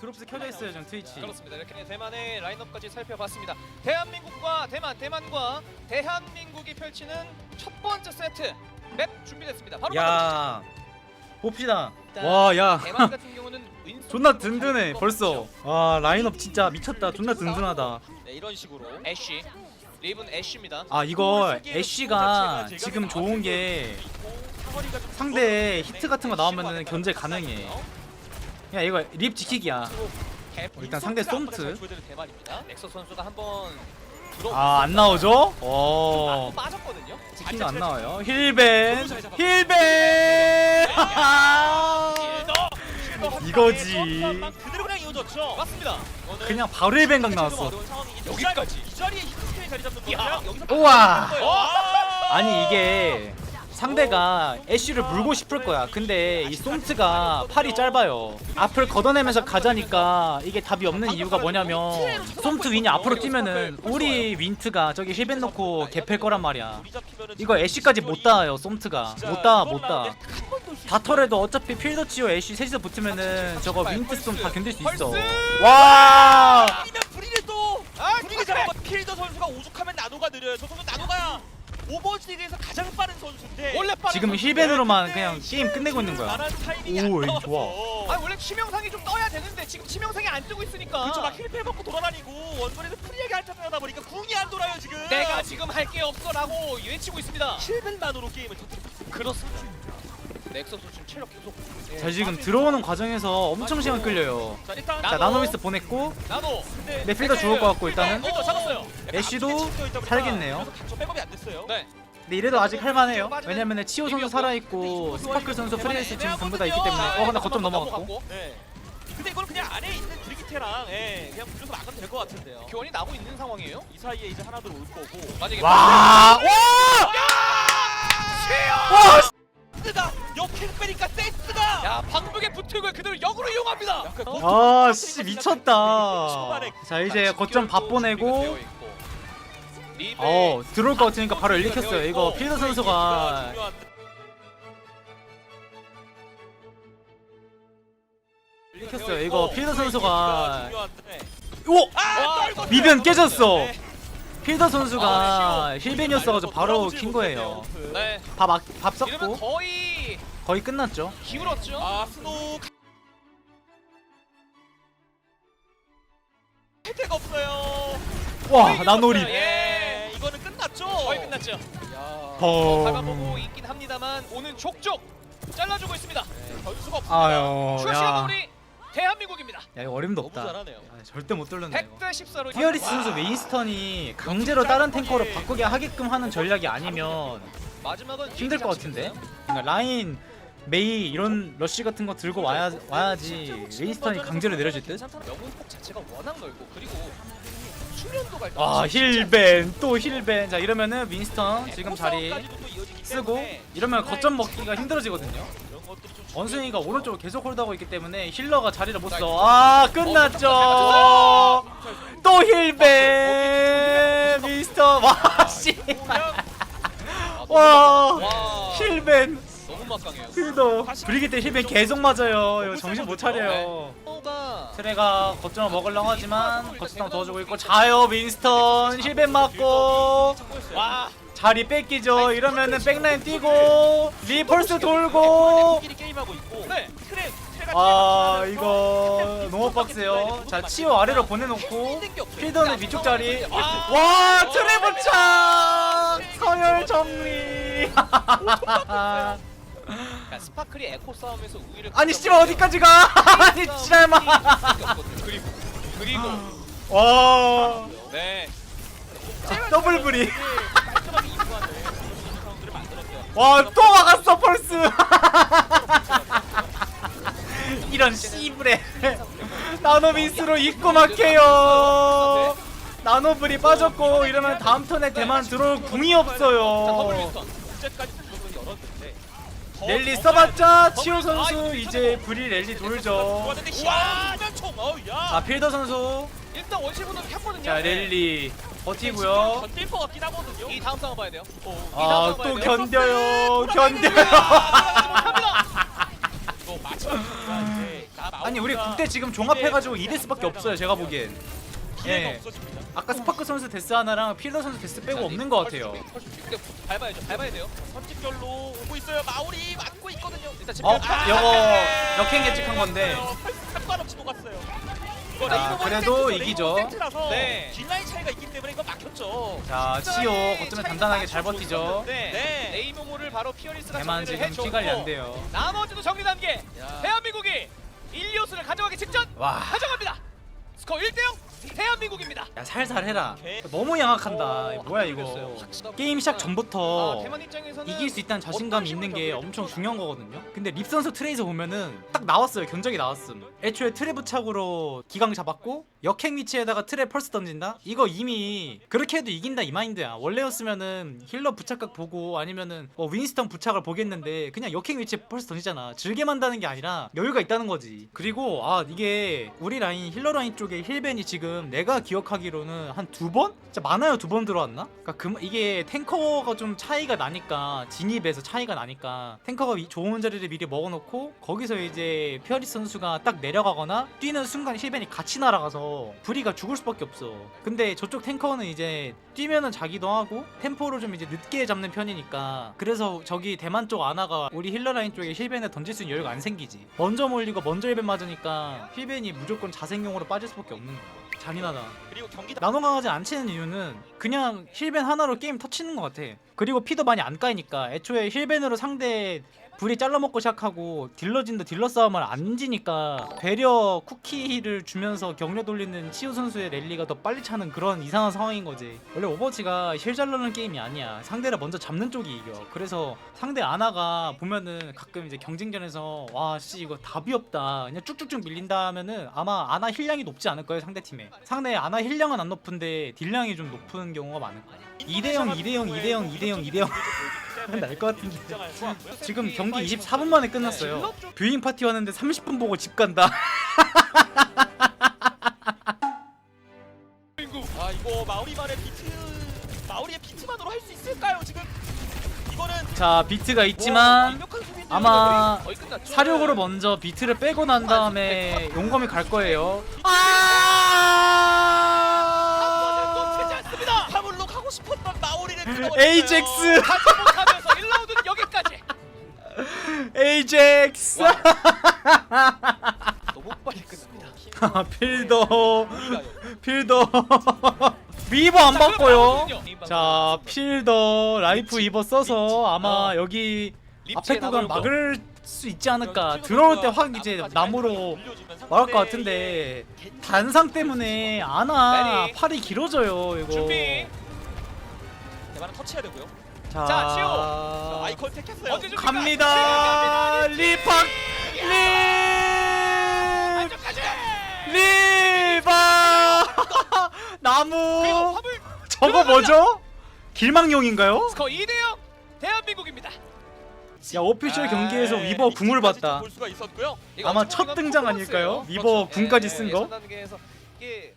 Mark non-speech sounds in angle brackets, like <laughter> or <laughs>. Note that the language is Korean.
드롭스 켜져 있어요 전 트위치. 그렇습니다. 이렇게 대만의 라인업까지 살펴봤습니다. 대한민국과 대만, 대만과 대한민국이 펼치는 첫 번째 세트 맵 준비됐습니다. 바로 야 봅시다. 와 야. <laughs> 대만 같은 경우는 존나 든든해 벌써. 와 라인업 진짜 미쳤다. 존나 든든하다. 네, 이런 식으로 애쉬 리븐 애쉬입니다. 아 이거 애쉬가 지금 좋은 게 상대 히트 같은 거 나오면은 견제 가능해. 야 이거 립 지키기야. 일단 상대 솜트. 대만입니다. 넥서 선수가 한번 아 안 나오죠? 어. 빠졌거든요. 치킨도 안 나와요. 힐벤 힐벤. 이거지. 그대로 그냥 이어졌죠. 맞습니다. 이거는 그냥 바로 힐벤 각 나왔어. 여기까지. 이 자리에 히트스크린 자리 잡는 야, 거죠. 여기서 우와. 와. 아니 이게 상대가 애쉬를 물고 싶을 거야. 근데 이 솜트가 팔이 짧아요. 앞을 걷어내면서 가자니까 이게 답이 없는 이유가 뭐냐면 솜트 윈이 앞으로 뛰면은 우리 윈트가 저기 힐벤 넣고 개팰 거란 말이야. 이거 애쉬까지 못 닿아요 솜트가 못 닿아 못 닿아 다털에도 어차피 필더 치오 애쉬 셋이서 붙으면은 저거 윈트 솜다 견딜 수 있어 와 아니면 브리를 또 아, 브리를 잡아 필더 선수가 오죽하면 나노가 느려요. 저 선수 나노가 오버워치 리그에서 가장 빠른 선수인데 원래 빠른 지금 선수. 힐벤으로만 그냥 게임 끝내고 있는 거야 말하는 타이밍이 오, 안 이거 좋아. 나왔어. 아 원래 치명상이 좀 떠야 되는데 지금 치명상이 안 뜨고 있으니까. 그렇죠 막 힐패 먹고 돌아다니고 원거리에서 프리하게 할타하다 보니까 궁이 안 돌아요 지금 내가 지금 할 게 없어라고 외치고 있습니다. 힐벤만으로 게임을 터뜨리고 그렇습니다. 넥서스 지금 체력 계속. 예. 자 지금 들어오는 과정에서 엄청 시간 끌려요 자 일단 자 나노미스 보냈고 나도. 근데 내 필더 죽을 것 같고 일단은 필더 잡았어요 애쉬도 살겠네요. 백업이 안 됐어요 네. 근데 이래도 아직 할만해요 왜냐면은 치오 선수 살아있고 스파클 선수 프리에스 지금 전부 다 있기 때문에 어 근데 거점 넘어갔고 네 근데 이거는 그냥 안에 있는 브리기테랑 예, 그냥 불려서 막으면 될 것 같은데요 교환이 나고 있는 상황이에요. 이 사이에 이제 하나들 올 거고 만약에 와! 와! 와! 센스가 역행 빼니까 센스가 야 방북의 부특을 그대로 역으로 이용합니다. 약간 아, 씨 미쳤다. 자 이제 거점 밥 보내고 어 들어올 것 같으니까 바로 엘리 켰어요. 이거 필더 선수가 엘리 켰어요. 이거 필더 선수가 오 아, 미변 깨졌어. 필더 선수가 힐벤이었어가지고 바로 킨 거예요. 네. 밥밥 이러면 섞고 거의 거의 끝났죠. 기울었죠. 아 스노우 혜택 없어요 와 나노립. 예. 예 이거는 끝났죠 거의 끝났죠. 야. 범. 밟아보고 있긴 합니다만 오는 족족 잘라주고 있습니다. 네, 변수가 없습니다 아유 추가. 우리 대한민국입니다. 야 이거 어림도 너무 없다. 잘하네요 야, 절대 못 뚫는다 이거. 100대 14로 피어리스 선수 웨인스턴이 강제로 다른 탱커로 바꾸게 하게끔 하는 전략이 아니면 마지막은 힘들 것 같은데. 그러니까 라인 메이 이런 러쉬 같은 거 들고 와야 와야지 웨인스턴이 강제로 내려줄 듯. 영웅 폭 자체가 워낙 넓고 그리고 아 힐벤 또 힐벤. 자 이러면은 윈스턴 지금 자리 쓰고 이러면 거점 먹기가 힘들어지거든요. 원숭이가 오른쪽으로 계속 홀드하고 있기 때문에 힐러가 자리를 못 써. 아 끝났죠. 또 힐벤 윈스턴 와 씨. 아, <laughs> 와와 힐벤 막강해요. 필더 브리기테 힐벤 계속 맞아요. 이거 정신 못 차려요. 가 트레가 거점을 먹으려고 하지만 거점 도와주고 있고 자요 윈스턴. 힐벤 맞고. 와 자리 뺏기죠. 이러면은 백라인 뛰고 리펄스 돌고. 끼리 게임하고 있고 네. 트랙 트랙 아 이거 너무 빡세요. 자 치오 아래로 보내놓고 필더는 위쪽 자리. 와 트레버창! 서열 정리 그러니까 스파클이 에코 싸움에서 우위를 아니 씨발 어디까지 가? <laughs> 아니 지랄마. 그리고 그리고. 와. 네. 자, 더블 브리 깔끔하게 인수하는 상황들을 만들었어요. 와 또 막았어 펄스. 이런 씨브레. 나노빈스로 입고 막혀요. 나노블이 빠졌고 이러면 다음 턴에 대만 들어올 궁이 자 더블 없어요 윈스턴 더- 랠리 더 써봤자 더- 치오 아, 선수 이거 이제 브리 랠리 돌죠. 와! 총. 어우 자야 필더 선수. 일단 원시분은 켰거든요. 자 랠리 버티고요. 견딜 것 같긴 하거든요. 이 다음 상황 봐야 돼요. 아또 견뎌요. 견뎌요. 아, 이거 마지막 이제 아니 우리 국대 지금 종합해가지고 이데스밖에 없어요 제가 보기엔 기회가 예. 없어집니다. 아까 스파크 선수 데스 하나랑 필러 선수 데스 빼고 없는 것 같아요 밟아야죠. 밟아야 돼요. 선집별로 오고 있어요. 마오리 맞고 있거든요. 일단 집 어? 아, 요거 역행 예측한 건데 상관없이 녹았어요. 이거 자, 그래도. 이기죠. 세트라서 네. 딜라인 차이가 있기 때문에 이거 막혔죠. 자 치오 거점에 단단하게 잘 버티죠 네. 네. 네이모모를 바로 피어리스가 대만 정리를 지금 해줬고 피 관리 안 돼요 나머지도 정리 단계. 야. 대한민국이 일리오스를 가져가기 직전 와 가져갑니다. 스코어 1대 0 대한민국입니다. 야 살살 해라. 너무 양악한다. 어, 뭐야 확 이거 게임 시작 아, 전부터 입장에서는 이길 수 있다는 자신감이 어떤 있는 게 엄청 중요한 거거든요. 근데 립 선수 트레이서 보면은 딱 나왔어요. 견적이 나왔음. 애초에 트랩 부착으로 기강 잡았고 역행 위치에다가 트랩 펄스 던진다? 이거 이미 그렇게 해도 이긴다 이 마인드야 원래였으면은 힐러 부착각 보고 아니면은 뭐 윈스턴 부착을 보겠는데 그냥 역행 위치에 펄스 던지잖아 즐게 만다는 게 아니라 여유가 있다는 거지 그리고 아 이게 우리 라인 힐러 라인 쪽에 힐벤이 지금 내가 기억하기로는 한 두 번? 진짜 많아요 두 번 들어왔나? 그러니까 그, 이게 탱커가 좀 차이가 나니까 진입에서 차이가 나니까 탱커가 위- 좋은 자리를 미리 먹어놓고 거기서 이제 피어리스 선수가 딱 내려가거나 뛰는 순간 힐벤이 같이 날아가서 브리가 죽을 수밖에 없어. 근데 저쪽 탱커는 이제 뛰면은 자기도 하고 템포를 좀 이제 늦게 잡는 편이니까 그래서 저기 대만 쪽 아나가 우리 힐러 라인 쪽에 힐벤에 던질 수 있는 여유가 안 생기지. 먼저 몰리고 먼저 힐벤 맞으니까 힐벤이 무조건 자생용으로 빠질 수밖에 없는 거야. 잔인하다. 그리고 경기 나노 강아지 안 치는 이유는 그냥 힐벤 하나로 게임 터치는 것 같아. 그리고 피도 많이 안 까이니까 애초에 힐벤으로 상대 불이 잘라먹고 시작하고 딜러진도 딜러 싸움을 안 지니까 배려 쿠키를 주면서 격려 돌리는 치우 선수의 랠리가 더 빨리 차는 그런 이상한 상황인 거지. 원래 오버워치가 힐 잘르는 게임이 아니야. 상대를 먼저 잡는 쪽이 이겨. 그래서 상대 아나가 보면은 가끔 이제 경쟁전에서 와 씨 이거 답이 없다. 그냥 쭉쭉쭉 밀린다 하면은 아마 아나 힐량이 높지 않을 거예요 상대 팀에. 상대 아나 힐량은 안 높은데 딜량이 좀 높은 경우가 많을 거야. 2대0 2대0 2대0 2대0 2대0 날 것 같은데. 지금 경기 24분 만에 끝났어요. 뷰잉 파티 왔는데 30분 보고 집 간다. <laughs> 아 이거 마오리만의 비트 마오리의 비트만으로 할 수 있을까요 지금? 이거는 자 비트가 있지만 아마. 사력으로 먼저 비트를 빼고 난 다음에 용검이 갈 거예요. 마오리를 끊어버렸어요. 에이젝스, 에이젝스, 너무 빨리 끝납니다. 필더, 우리가요. 필더. <laughs> 위버 안 바꿔요. 자, 자 필더 라이프 입어 써서 아마 어. 여기 앞에 구간. 막을 수 있지 않을까. 들어올 때 확 이제 나무로 막을 것 같은데 단상 때문에 아나. 팔이 길어져요 이거. 대만은 터치해야 되고요. 자, 자, 치오. 자, 아이 컨택 했어요. 언제 줍니까? 갑니다. 리팍 리 안쪽까지. 리바 <laughs> 그리고 나무 화물 저거 뭐죠? 길망용인가요? 스코어 2대 0 대한민국입니다. 야 오피셜 경기에서 아, 위버 궁을 봤다. 볼 수가 있었고요. 이거 아마 어찌 보면 첫 등장 퍼포먼스예요. 아닐까요? 위버 그렇죠. 궁까지 예, 쓴 예, 거? 단계에서 이게